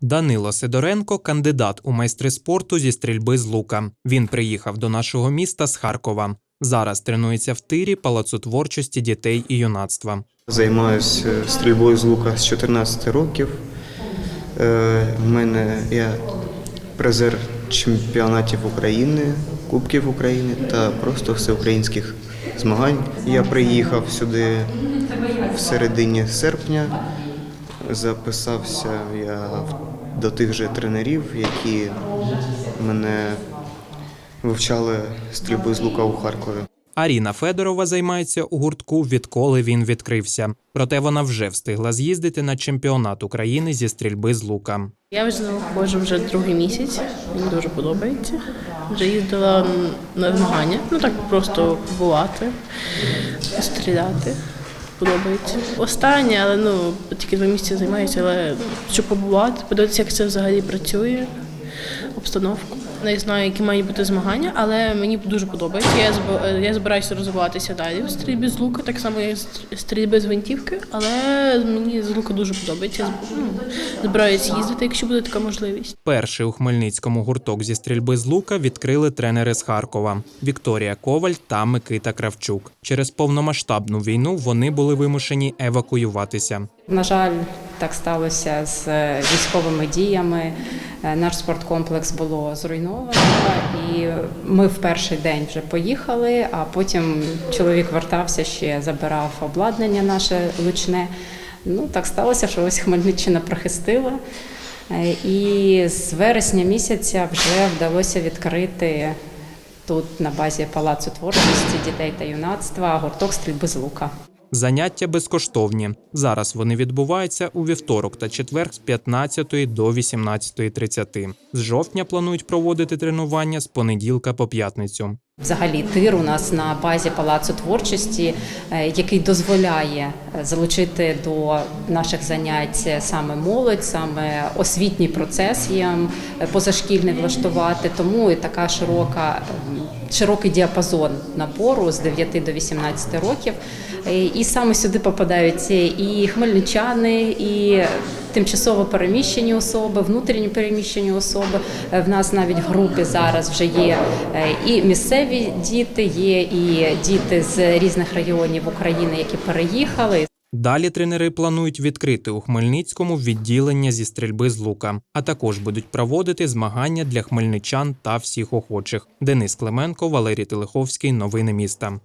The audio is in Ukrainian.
Данило Сидоренко кандидат у майстри спорту зі стрільби з лука. Він приїхав до нашого міста з Харкова. Зараз тренується в тирі Палацу творчості дітей і юнацтва. Займаюся стрільбою з лука з 14 років. Е, У мене я призер чемпіонатів України, Кубків України та просто всеукраїнських змагань. Я приїхав сюди в середині серпня. Записався я до тих же тренерів, які мене вивчали стрільбою з лука у Харкові. Аріна Федорова займається у гуртку, відколи він відкрився. Проте вона вже встигла з'їздити на чемпіонат України зі стрільби з лука. Я вже ходжу вже другий місяць. Мені дуже подобається. Вже їздила на змагання. Ну так просто побувати, стріляти. Подобається. Останнє, але ну тільки два місяці займаюся, але щоб побувати, подивитися, як це взагалі працює, обстановку. Не знаю, які мають бути змагання, але мені дуже подобається. Я зб- я збираюся розвиватися далі в стрільбі з лука, так само як стрільби з гвинтівки, але мені з лука дуже подобається. Я зб- збираюся їздити, якщо буде така можливість. Перший у Хмельницькому гурток зі стрільби з лука відкрили тренери з Харкова Вікторія Коваль та Микита Кравчук. Через повномасштабну війну вони були вимушені евакуюватися. На жаль, так сталося з військовими діями. Е, Наш спорткомплекс було зруйновано, і ми в перший день вже поїхали. А потім чоловік вертався ще забирав обладнання наше лучне. Ну так сталося, що ось Хмельниччина прихистила. Е, І з вересня місяця вже вдалося відкрити тут на базі Палацу творчості дітей та юнацтва гурток стрільби з лука. Заняття безкоштовні. Зараз вони відбуваються у вівторок та четвер з 15 до 18.30. З жовтня планують проводити тренування з понеділка по п'ятницю. Взагалі, тир у нас на базі палацу творчості, е, який дозволяє е, залучити до наших занять саме молодь, саме освітній процес їм е, позашкільний влаштувати. Тому і така широка, ем, широкий діапазон набору з 9 до 18 років. І саме сюди попадають і хмельничани, і тимчасово переміщені особи, внутрішньо переміщені особи. Е, В нас навіть в групі зараз вже є е, і місцеві діти, є і діти з різних районів України, які переїхали. Далі тренери планують відкрити у Хмельницькому відділення зі стрільби з лука, а також будуть проводити змагання для хмельничан та всіх охочих. Денис Клименко, Валерій Телеховський. Новини міста.